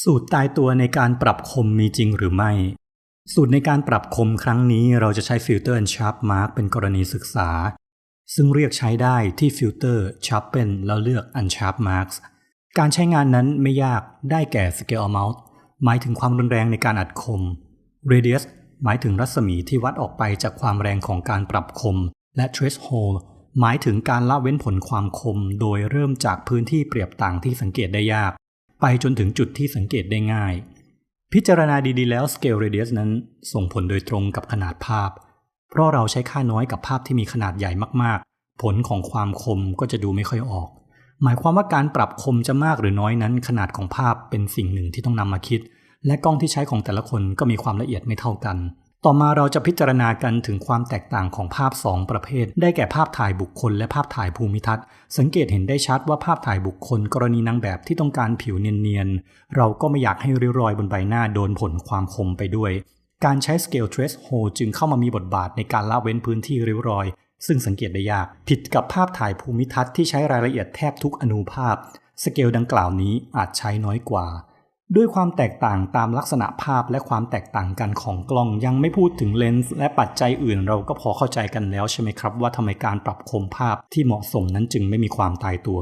สูตรตายตัวในการปรับคมมีจริงหรือไม่ สูตรในการปรับคมครั้งนี้เราจะใช้ฟิลเตอร์ Sharp Mark เป็นกรณีศึกษา ซึ่งเรียกใช้ได้ที่ฟิลเตอร์ Sharpen แล้วเลือก Unsharp Marks การใช้งานนั้นไม่ยากได้แก่ Scale Amount หมายถึงความรุนแรงในการอัดคม Radius หมายถึงรัศมีที่วัดออกไปจากความแรงของการปรับคม และ Threshold หมายถึงการละเว้นผลความคม โดยเริ่มจากพื้นที่เปรียบต่างที่สังเกตได้ยาก ไปจนถึงจุดที่สังเกตได้ง่าย พิจารณาดีๆแล้ว Scale Radius นั้นส่งผลโดยตรงกับขนาดภาพ เพราะเราใช้ค่าน้อยกับภาพที่มีขนาดใหญ่มากๆ ผลของความคมก็จะดูไม่ค่อยออก หมายความว่าการปรับคมจะมากหรือน้อยนั้น ขนาดของภาพเป็นสิ่งหนึ่งที่ต้องนำมาคิด และกล้องที่ใช้ของแต่ละคนก็มีความละเอียดไม่เท่ากัน ต่อมาเราจะพิจารณากันถึงความแตกต่างของภาพ 2 ประเภท ได้แก่ภาพถ่ายบุคคลและภาพถ่ายภูมิทัศน์ สังเกตเห็นได้ชัดว่าภาพถ่ายบุคคล กรณีนางแบบที่ต้องการผิวเนียนๆ เราก็ไม่อยากให้ริ้วรอยบนใบหน้าโดนผลความคมไปด้วย การใช้ Scale Trace Hole จึงเข้ามามีบทบาทในการละเว้นพื้นที่ริ้วรอย ซึ่งสังเกตได้ยาก ผิดกับภาพถ่ายภูมิทัศน์ที่ใช้รายละเอียดแทบทุกอนูภาพ สเกลดังกล่าวนี้อาจใช้น้อยกว่า ด้วยความแตกต่างตามลักษณะภาพและความแตกต่างกันของกล้องยังไม่พูดถึงเลนส์และปัจจัยอื่นเราก็พอเข้าใจกันแล้วใช่ไหมครับ ว่าทำไมการปรับคมภาพที่เหมาะสมนั้นจึงไม่มีความตายตัว